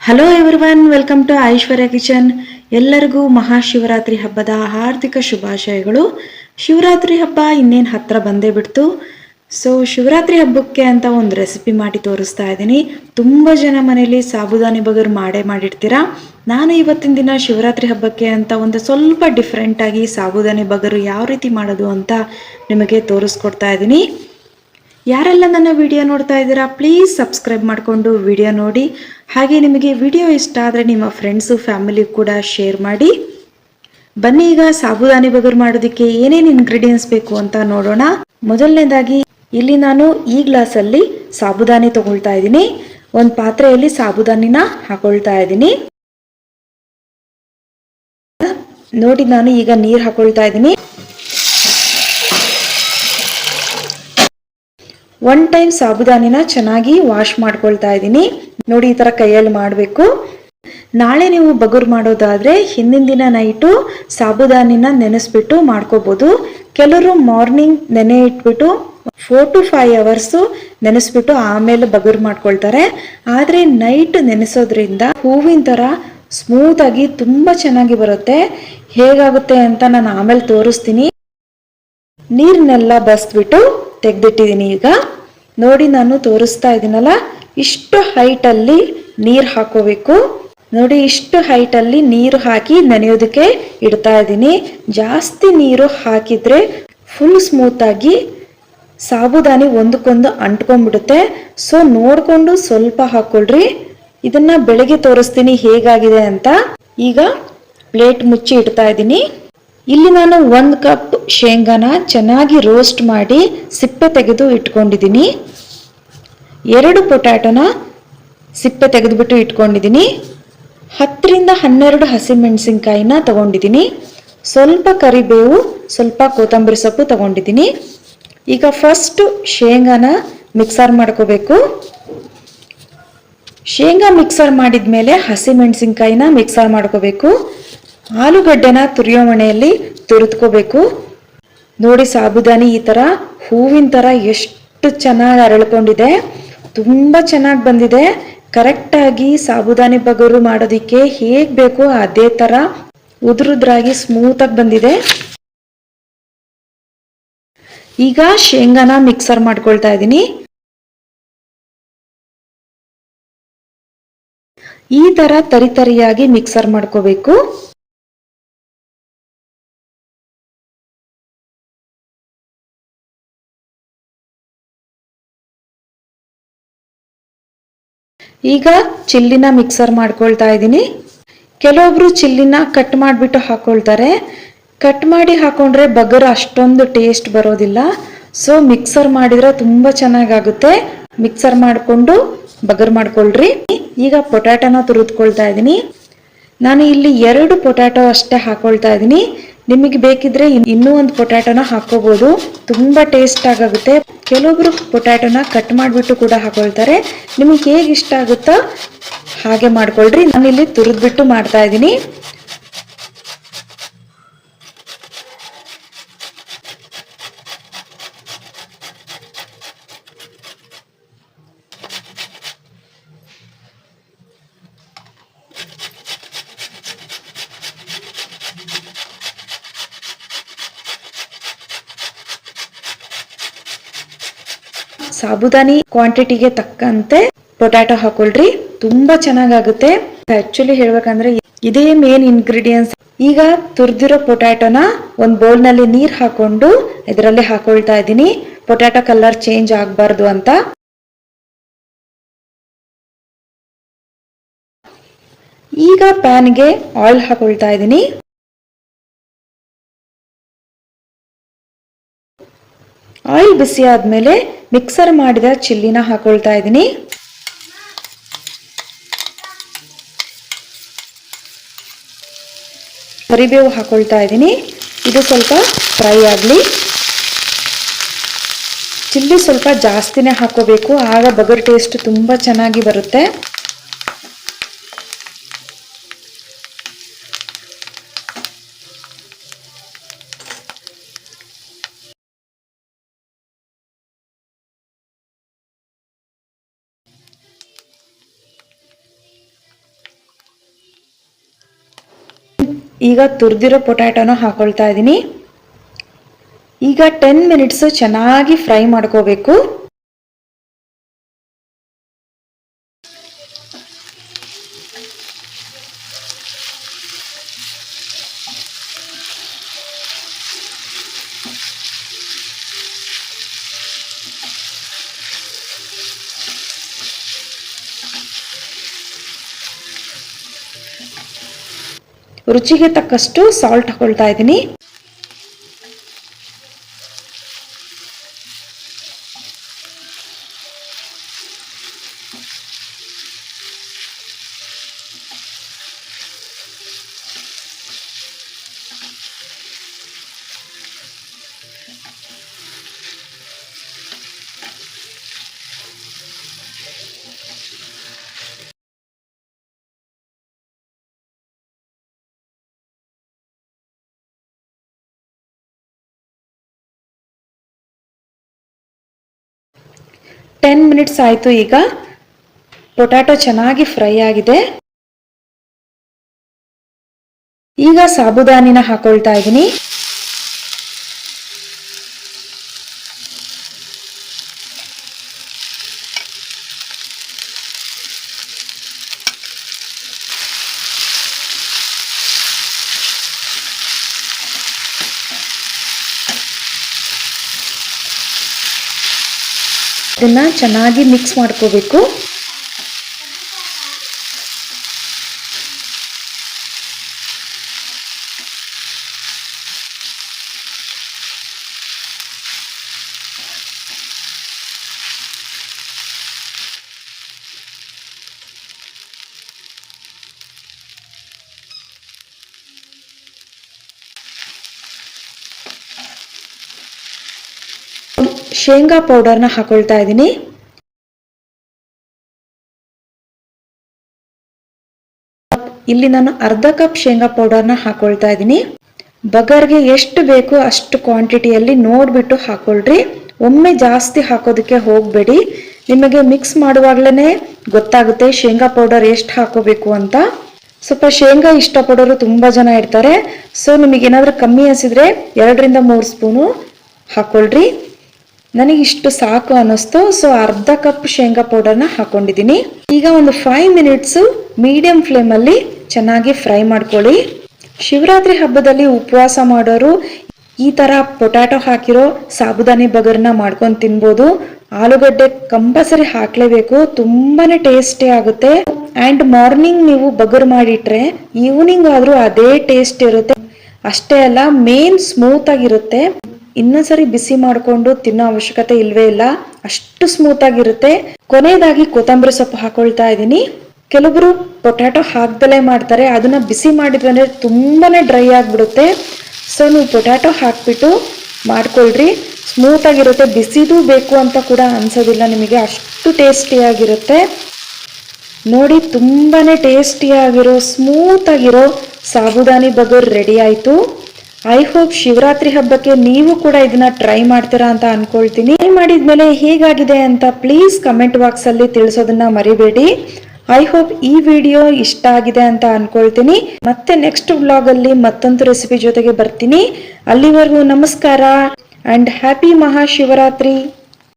Hello everyone welcome to Aishwarya kitchen ಎಲ್ಲರಿಗೂ ಮಹಾಶಿವರಾತ್ರಿ ಹಬ್ಬದ ಹಾರ್ದಿಕ ಶುಭಾಶಯಗಳು. ಶಿವರಾತ್ರಿ ಹಬ್ಬ ಇನ್ನೇನು ಹತ್ರ ಬಂದೇ ಬಿಡ್ತು. ಸೊ ಶಿವರಾತ್ರಿ ಹಬ್ಬಕ್ಕೆ ಅಂತ ಒಂದು ರೆಸಿಪಿ ಮಾಡಿ ತೋರಿಸ್ತಾ ಇದ್ದೀನಿ. ತುಂಬ ಜನ ಮನೇಲಿ ಸಾಬುದಾನಿ ಬಗರ್ ಮಾಡೇ ಮಾಡಿರ್ತೀರಾ? ನಾನು ಇವತ್ತಿನ ದಿನ ಶಿವರಾತ್ರಿ ಹಬ್ಬಕ್ಕೆ ಅಂತ ಒಂದು ಸ್ವಲ್ಪ ಡಿಫ್ರೆಂಟಾಗಿ ಸಾಬುದಾನಿ ಬಗರು ಯಾವ ರೀತಿ ಮಾಡೋದು ಅಂತ ನಿಮಗೆ ತೋರಿಸ್ಕೊಡ್ತಾ ಇದ್ದೀನಿ. ಯಾರೆಲ್ಲ ನನ್ನ ವಿಡಿಯೋ ನೋಡ್ತಾ ಇದ್ದೀರಾ ಪ್ಲೀಸ್ ಸಬ್ಸ್ಕ್ರೈಬ್ ಮಾಡಿಕೊಂಡು ವಿಡಿಯೋ ನೋಡಿ. ಹಾಗೆ ನಿಮಗೆ ವಿಡಿಯೋ ಇಷ್ಟ ಆದರೆ ನಿಮ್ಮ ಫ್ರೆಂಡ್ಸು ಫ್ಯಾಮಿಲಿ ಕೂಡ ಶೇರ್ ಮಾಡಿ. ಬನ್ನಿ ಈಗ ಸಾಬುದಾನಿ ಬಗರ್ ಮಾಡೋದಕ್ಕೆ ಏನೇನು ಇಂಗ್ರೀಡಿಯೆಂಟ್ಸ್ ಬೇಕು ಅಂತ ನೋಡೋಣ. ಮೊದಲನೇದಾಗಿ ಇಲ್ಲಿ ನಾನು ಈ ಗ್ಲಾಸಲ್ಲಿ ಸಾಬುದಾನಿ ತಗೊಳ್ತಾ ಇದ್ದೀನಿ. ಒಂದು ಪಾತ್ರೆಯಲ್ಲಿ ಸಾಬುದಾನಿನ ಹಾಕೊಳ್ತಾ ಇದ್ದೀನಿ. ನೋಡಿ, ನಾನು ಈಗ ನೀರು ಹಾಕೊಳ್ತಾ ಇದ್ದೀನಿ. ಒನ್ ಟೈಮ್ ಸಾಬುದಾನಿನ ಚೆನ್ನಾಗಿ ವಾಶ್ ಮಾಡ್ಕೊಳ್ತಾ ಇದ್ದೀನಿ. ನೋಡಿ, ಈ ಥರ ಕೈಯಲ್ಲಿ ಮಾಡಬೇಕು. ನಾಳೆ ನೀವು ಬಗುರ್ ಮಾಡೋದಾದರೆ ಹಿಂದಿನ ದಿನ ನೈಟು ಸಾಬುದಾನಿನ ನೆನೆಸ್ಬಿಟ್ಟು ಮಾಡ್ಕೋಬೋದು. ಕೆಲವರು ಮಾರ್ನಿಂಗ್ ನೆನೆ ಇಟ್ಬಿಟ್ಟು ಫೋರ್ ಟು ಫೈವ್ ಅವರ್ಸು ನೆನೆಸ್ಬಿಟ್ಟು ಆಮೇಲೆ ಬಗುರ್ ಮಾಡ್ಕೊಳ್ತಾರೆ. ಆದರೆ ನೈಟ್ ನೆನೆಸೋದ್ರಿಂದ ಹೂವಿನ ಥರ ಸ್ಮೂತಾಗಿ ತುಂಬ ಚೆನ್ನಾಗಿ ಬರುತ್ತೆ. ಹೇಗಾಗುತ್ತೆ ಅಂತ ನಾನು ಆಮೇಲೆ ತೋರಿಸ್ತೀನಿ. ನೀರನ್ನೆಲ್ಲ ಬಸ್ಬಿಟ್ಟು ತೆಗೆದಿಟ್ಟಿದ್ದೀನಿ ಈಗ. ನೋಡಿ ನಾನು ತೋರಿಸ್ತಾ ಇದ್ದೀನಲ್ಲ ಇಷ್ಟು ಹೈಟಲ್ಲಿ ನೀರು ಹಾಕೋಬೇಕು. ನೋಡಿ, ಇಷ್ಟು ಹೈಟಲ್ಲಿ ನೀರು ಹಾಕಿ ನೆನೆಯೋದಕ್ಕೆ ಇಡ್ತಾ ಇದ್ದೀನಿ. ಜಾಸ್ತಿ ನೀರು ಹಾಕಿದ್ರೆ ಫುಲ್ ಸ್ಮೂತಾಗಿ ಸಾಬುದಾನಿ ಒಂದಕ್ಕೊಂದು ಅಂಟ್ಕೊಂಡ್ಬಿಡುತ್ತೆ. ಸೊ ನೋಡಿಕೊಂಡು ಸ್ವಲ್ಪ ಹಾಕೊಳ್ರಿ. ಇದನ್ನ ಬೆಳಗ್ಗೆ ತೋರಿಸ್ತೀನಿ ಹೇಗಾಗಿದೆ ಅಂತ. ಈಗ ಪ್ಲೇಟ್ ಮುಚ್ಚಿ ಇಡ್ತಾ ಇದ್ದೀನಿ. ಇಲ್ಲಿ ನಾನು ಒಂದು ಕಪ್ ಶೇಂಗಾನ ಚೆನ್ನಾಗಿ ರೋಸ್ಟ್ ಮಾಡಿ ಸಿಪ್ಪೆ ತೆಗೆದು ಇಟ್ಕೊಂಡಿದ್ದೀನಿ. ಎರಡು ಪೊಟ್ಯಾಟೋನ ಸಿಪ್ಪೆ ತೆಗೆದುಬಿಟ್ಟು ಇಟ್ಕೊಂಡಿದ್ದೀನಿ. ಹತ್ತರಿಂದ ಹನ್ನೆರಡು ಹಸಿಮೆಣಸಿನ್ಕಾಯಿನ ತಗೊಂಡಿದ್ದೀನಿ. ಸ್ವಲ್ಪ ಕರಿಬೇವು, ಸ್ವಲ್ಪ ಕೊತ್ತಂಬರಿ ಸೊಪ್ಪು ತಗೊಂಡಿದ್ದೀನಿ. ಈಗ ಫಸ್ಟು ಶೇಂಗಾನ ಮಿಕ್ಸರ್ ಮಾಡ್ಕೋಬೇಕು. ಶೇಂಗಾ ಮಿಕ್ಸರ್ ಮಾಡಿದ ಮೇಲೆ ಹಸಿಮೆಣಸಿನ್ಕಾಯಿನ ಮಿಕ್ಸರ್ ಮಾಡ್ಕೋಬೇಕು. ಆಲೂಗಡ್ಡೆನ ತುರಿಯೋ ಮಣೆಯಲ್ಲಿ ತುರಿದ್ಕೋಬೇಕು. ನೋಡಿ ಸಾಬುದಾನಿ ಈ ಥರ ಹೂವಿನ ಥರ ಎಷ್ಟು ಚೆನ್ನಾಗಿ ಅರಳ್ಕೊಂಡಿದೆ. ತುಂಬ ಚೆನ್ನಾಗಿ ಬಂದಿದೆ. ಕರೆಕ್ಟಾಗಿ ಸಾಬುದಾನಿ ಬಗರು ಮಾಡೋದಕ್ಕೆ ಹೇಗೆ ಬೇಕು ಅದೇ ಥರ ಉದುರುದ್ರಾಗಿ ಸ್ಮೂತಾಗಿ ಬಂದಿದೆ. ಈಗ ಶೇಂಗಾನ ಮಿಕ್ಸರ್ ಮಾಡ್ಕೊಳ್ತಾ ಇದ್ದೀನಿ. ಈ ತರ ತರಿತರಿಯಾಗಿ ಮಿಕ್ಸರ್ ಮಾಡ್ಕೋಬೇಕು. ಈಗ ಚಿಲ್ಲಿನ ಮಿಕ್ಸರ್ ಮಾಡ್ಕೊಳ್ತಾ ಇದ್ದೀನಿ. ಕೆಲವೊಬ್ರು ಚಿಲ್ಲಿನ ಕಟ್ ಮಾಡಿಬಿಟ್ಟು ಹಾಕೊಳ್ತಾರೆ. ಕಟ್ ಮಾಡಿ ಹಾಕೊಂಡ್ರೆ ಬಗರ್ ಅಷ್ಟೊಂದು ಟೇಸ್ಟ್ ಬರೋದಿಲ್ಲ. ಸೊ ಮಿಕ್ಸರ್ ಮಾಡಿದ್ರೆ ತುಂಬ ಚೆನ್ನಾಗಾಗುತ್ತೆ. ಮಿಕ್ಸರ್ ಮಾಡಿಕೊಂಡು ಬಗರ್ ಮಾಡ್ಕೊಳ್ರಿ. ಈಗ ಪೊಟ್ಯಾಟೋನ ತುರಿದ್ಕೊಳ್ತಾ ಇದ್ದೀನಿ. ನಾನು ಇಲ್ಲಿ ಎರಡು ಪೊಟ್ಯಾಟೋ ಅಷ್ಟೇ ಹಾಕೊಳ್ತಾ ಇದ್ದೀನಿ. ನಿಮಗೆ ಬೇಕಿದ್ರೆ ಇನ್- ಇನ್ನೂ ಒಂದು ಪೊಟ್ಯಾಟೋನ ಹಾಕ್ಕೋಬೋದು. ತುಂಬ ಟೇಸ್ಟ್ ಆಗುತ್ತೆ ಕೆಲವೊಬ್ರು ಪೊಟ್ಯಾಟೊನ ಕಟ್ ಮಾಡಿಬಿಟ್ಟು ಕೂಡ ಹಾಕೊಳ್ತಾರೆ. ನಿಮಗೆ ಹೇಗೆ ಇಷ್ಟ ಆಗುತ್ತೋ ಹಾಗೆ ಮಾಡ್ಕೊಳ್ರಿ. ನಾನಿಲ್ಲಿ ತುರಿದ್ಬಿಟ್ಟು ಮಾಡ್ತಾ ಇದ್ದೀನಿ. ಸಾಬುದಾನಿ ಕ್ವಾಂಟಿಟಿಗೆ ತಕ್ಕಂತೆ ಪೊಟ್ಯಾಟೊ ಹಾಕೊಳ್ರಿ. ತುಂಬಾ ಚೆನ್ನಾಗಾಗುತ್ತೆ. ಆಕ್ಚುಲಿ ಹೇಳ್ಬೇಕಂದ್ರೆ ಇದೇ ಮೇನ್ ಇಂಗ್ರೀಡಿಯೆಂಟ್ಸ್ ಈಗ ತುರ್ದಿರೋ ಪೊಟ್ಯಾಟೊನ ಒಂದು ಬೌಲ್ನಲ್ಲಿ ನೀರ್ ಹಾಕೊಂಡು ಇದರಲ್ಲಿ ಹಾಕೊಳ್ತಾ ಇದ್ದೀನಿ. ಪೊಟ್ಯಾಟೊ ಕಲರ್ ಚೇಂಜ್ ಆಗ್ಬಾರ್ದು ಅಂತ. ಈಗ ಪ್ಯಾನ್ಗೆ ಆಯಿಲ್ ಹಾಕೊಳ್ತಾ ಇದ್ದೀನಿ. ಆಯಿಲ್ ಬಿಸಿ ಆದಮೇಲೆ ಮಿಕ್ಸರ್ ಮಾಡಿದ ಚಿಲ್ಲಿನ ಹಾಕೊಳ್ತಾ ಇದ್ದೀನಿ. ಕರಿಬೇವು ಹಾಕೊಳ್ತಾ ಇದ್ದೀನಿ. ಇದು ಸ್ವಲ್ಪ ಫ್ರೈ ಆಗಲಿ. ಚಿಲ್ಲಿ ಸ್ವಲ್ಪ ಜಾಸ್ತಿನೇ ಹಾಕೋಬೇಕು. ಆಗ ಬಗರ್ ಟೇಸ್ಟ್ ತುಂಬ ಚೆನ್ನಾಗಿ ಬರುತ್ತೆ. ಈಗ ತುರಿದಿರೋ ಪೊಟ್ಯಾಟೊನ ಹಾಕೊಳ್ತಾ ಇದ್ದೀನಿ ಈಗ ಟೆನ್ ಮಿನಿಟ್ಸು ಚೆನ್ನಾಗಿ ಫ್ರೈ ಮಾಡ್ಕೋಬೇಕು. ರುಚಿಗೆ ತಕ್ಕಷ್ಟು ಸಾಲ್ಟ್ ಹಾಕೊಳ್ತಾ ಇದ್ದೀನಿ. ಟೆನ್ ಮಿನಿಟ್ಸ್ ಆಯಿತು ಈಗ. ಪೊಟ್ಯಾಟೊ ಚೆನ್ನಾಗಿ ಫ್ರೈ ಆಗಿದೆ. ಈಗ ಸಾಬುದಾನಿನ ಹಾಕೊಳ್ತಾ ಇದ್ದೀನಿ. ಇದನ್ನ ಚೆನ್ನಾಗಿ ಮಿಕ್ಸ್ ಮಾಡ್ಕೋಬೇಕು. ಶೇಂಗಾ ಪೌಡರ್ನ ಹಾಕೊಳ್ತಾ ಇದ್ದೀನಿ. ಇಲ್ಲಿ ನಾನು ಅರ್ಧ ಕಪ್ ಶೇಂಗಾ ಪೌಡರ್ನ ಹಾಕೊಳ್ತಾ ಇದ್ದೀನಿ. ಬಗರ್ಗೆ ಎಷ್ಟು ಬೇಕು ಅಷ್ಟು ಕ್ವಾಂಟಿಟಿಯಲ್ಲಿ ನೋಡ್ಬಿಟ್ಟು ಹಾಕೊಳ್ರಿ. ಒಮ್ಮೆ ಜಾಸ್ತಿ ಹಾಕೋದಕ್ಕೆ ಹೋಗಬೇಡಿ. ನಿಮಗೆ ಮಿಕ್ಸ್ ಮಾಡುವಾಗಲೇ ಗೊತ್ತಾಗುತ್ತೆ ಶೇಂಗಾ ಪೌಡರ್ ಎಷ್ಟು ಹಾಕೋಬೇಕು ಅಂತ. ಸ್ವಲ್ಪ ಶೇಂಗಾ ಇಷ್ಟಪಡೋರು ತುಂಬ ಜನ ಇರ್ತಾರೆ. ಸೊ ನಿಮಗೆ ಏನಾದರೂ ಕಮ್ಮಿ ಅನಿಸಿದ್ರೆ ಎರಡರಿಂದ ಮೂರು ಸ್ಪೂನು ಹಾಕೊಳ್ರಿ. ನನಗೆ ಇಷ್ಟು ಸಾಕು ಅನ್ನಿಸ್ತು. ಸೊ ಅರ್ಧ ಕಪ್ ಶೇಂಗಾ ಪೌಡರ್ನ ಹಾಕೊಂಡಿದ್ದೀನಿ. ಈಗ ಒಂದು ಫೈವ್ ಮಿನಿಟ್ಸು ಮೀಡಿಯಂ ಫ್ಲೇಮಲ್ಲಿ ಚೆನ್ನಾಗಿ ಫ್ರೈ ಮಾಡ್ಕೊಳ್ಳಿ. ಶಿವರಾತ್ರಿ ಹಬ್ಬದಲ್ಲಿ ಉಪವಾಸ ಮಾಡೋರು ಈ ಥರ ಪೊಟ್ಯಾಟೊ ಹಾಕಿರೋ ಸಾಬುದಾನಿ ಬಗರ್ನ ಮಾಡ್ಕೊಂಡು ತಿನ್ಬೋದು. ಆಲೂಗಡ್ಡೆ ಕಂಪಲ್ಸರಿ ಹಾಕಲೇಬೇಕು. ತುಂಬಾನೇ ಟೇಸ್ಟಿ ಆಗುತ್ತೆ. ಆ್ಯಂಡ್ ಮಾರ್ನಿಂಗ್ ನೀವು ಬಗರ್ ಮಾಡಿಟ್ರೆ ಈವ್ನಿಂಗ್ ಆದರೂ ಅದೇ ಟೇಸ್ಟ್ ಇರುತ್ತೆ. ಅಷ್ಟೇ ಅಲ್ಲ ಮೇನ್ ಸ್ಮೂತ್ ಆಗಿರುತ್ತೆ. ಇನ್ನೊಂದ್ಸರಿ ಬಿಸಿ ಮಾಡಿಕೊಂಡು ತಿನ್ನೋ ಅವಶ್ಯಕತೆ ಇಲ್ವೇ ಇಲ್ಲ. ಅಷ್ಟು ಸ್ಮೂತ್ ಆಗಿರುತ್ತೆ. ಕೊನೆಯದಾಗಿ ಕೊತ್ತಂಬರಿ ಸೊಪ್ಪು ಹಾಕೊಳ್ತಾ ಇದ್ದೀನಿ. ಕೆಲವರು ಪೊಟ್ಯಾಟೊ ಹಾಕ್ದಲೇ ಮಾಡ್ತಾರೆ. ಅದನ್ನ ಬಿಸಿ ಮಾಡಿದ್ರೆ ತುಂಬಾನೇ ಡ್ರೈ ಆಗಿಬಿಡುತ್ತೆ. ಸೊ ನೀವು ಪೊಟ್ಯಾಟೊ ಹಾಕ್ಬಿಟ್ಟು ಮಾಡ್ಕೊಳ್ರಿ. ಸ್ಮೂತ್ ಆಗಿರುತ್ತೆ. ಬಿಸಿದು ಬೇಕು ಅಂತ ಕೂಡ ಅನ್ಸೋದಿಲ್ಲ ನಿಮಗೆ. ಅಷ್ಟು ಟೇಸ್ಟಿಯಾಗಿರುತ್ತೆ ನೋಡಿ, ತುಂಬಾನೇ ಟೇಸ್ಟಿಯಾಗಿರೋ ಸ್ಮೂತ್ ಆಗಿರೋ ಸಾಬುದಾನಿ ಬಗರ್ ರೆಡಿ ಆಯಿತು. ಐ ಹೋಪ್ ಶಿವರಾತ್ರಿ ಹಬ್ಬಕ್ಕೆ ನೀವು ಕೂಡ ಇದನ್ನ ಟ್ರೈ ಮಾಡ್ತೀರಾ ಅಂತ ಅನ್ಕೊಳ್ತೀನಿ. ಟ್ರೈ ಮಾಡಿದ್ಮೇಲೆ ಹೇಗಾಗಿದೆ ಅಂತ ಪ್ಲೀಸ್ ಕಮೆಂಟ್ ಬಾಕ್ಸಲ್ಲಿ ತಿಳಿಸೋದನ್ನ ಮರಿಬೇಡಿ. ಐ ಹೋಪ್ ಈ ವಿಡಿಯೋ ಇಷ್ಟ ಆಗಿದೆ ಅಂತ ಅನ್ಕೊಳ್ತೀನಿ. ಮತ್ತೆ ನೆಕ್ಸ್ಟ್ ವ್ಲಾಗಲ್ಲಿ ಮತ್ತೊಂದು ರೆಸಿಪಿ ಜೊತೆಗೆ ಬರ್ತೀನಿ. ಅಲ್ಲಿವರೆಗೂ ನಮಸ್ಕಾರ ಅಂಡ್ ಹ್ಯಾಪಿ ಮಹಾಶಿವರಾತ್ರಿ.